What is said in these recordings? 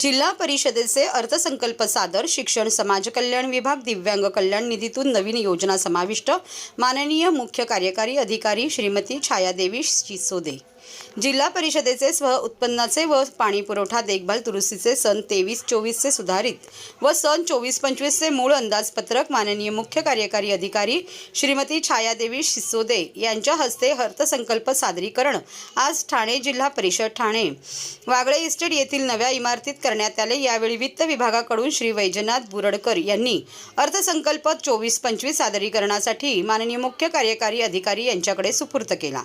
जिल्हा परिषदेचे अर्थसंकल्प सादर शिक्षण समाज कल्याण विभाग दिव्यांग कल्याण निधीतून नवीन योजना समाविष्ट माननीय मुख्य कार्यकारी अधिकारी श्रीमती छायादेवी सिसोदे जिल्हा परिषदेचे स्व उत्पन्नाचे व पाणी पुरवठा देखभाल दुरुस्तीचे सन तेवीस चोवीसचे सुधारित व सन चोवीस पंचवीसचे मूळ अंदाजपत्रक माननीय मुख्य कार्यकारी अधिकारी श्रीमती छायादेवी शिसोदे यांच्या हस्ते अर्थसंकल्प सादरीकरण आज ठाणे जिल्हा परिषद ठाणे. वागळे इस्टेट येथील नव्या इमारतीत करण्यात आले यावेळी वित्त विभागाकडून श्री वैजनाथ बुरडकर यांनी अर्थसंकल्प चोवीस पंचवीस सादरीकरणासाठी माननीय मुख्य कार्यकारी अधिकारी यांच्याकडे सुपूर्त केला.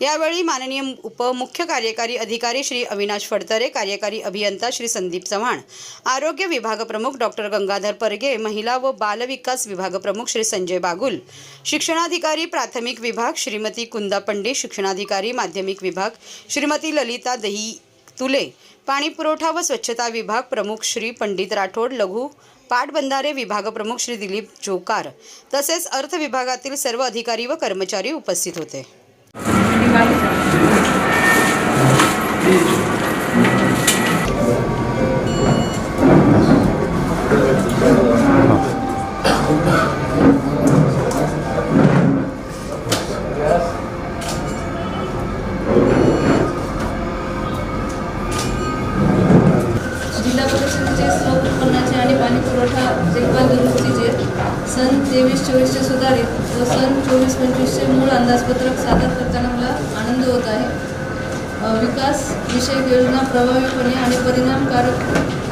यावेळी माननीय उपमुख्य कार्यकारी अधिकारी श्री अविनाश फडतरे कार्यकारी अभियंता श्री संदीप चव्हाण आरोग्य विभाग प्रमुख डॉक्टर गंगाधर परगे महिला व बालविकास विभाग प्रमुख श्री संजय बागुल शिक्षणाधिकारी प्राथमिक विभाग श्रीमती कुंदा पंडित शिक्षणाधिकारी माध्यमिक विभाग श्रीमती ललिता दही तुले पाणी पुरवठा व स्वच्छता विभाग प्रमुख श्री पंडित राठोड लघु पाटबंधारे विभाग प्रमुख श्री दिलीप जोकार तसेच अर्थ विभागातील सर्व अधिकारी व कर्मचारी उपस्थित होते. सन तेवीस चोवीसचे सुधारित व सन चोवीस पंचवीसचे मूळ अंदाजपत्रक सादर करताना मला आनंद होत आहे. विकास विषयक योजना प्रभावीपणे आणि परिणामकारक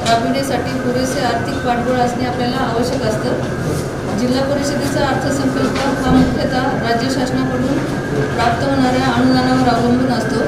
राबविण्यासाठी पुरेसे आर्थिक पाठबळ असणे आपल्याला आवश्यक असतं. जिल्हा परिषदेचा अर्थसंकल्प हा मुख्यतः राज्य शासनाकडून प्राप्त होणाऱ्या अनुदानावर अवलंबून असतो.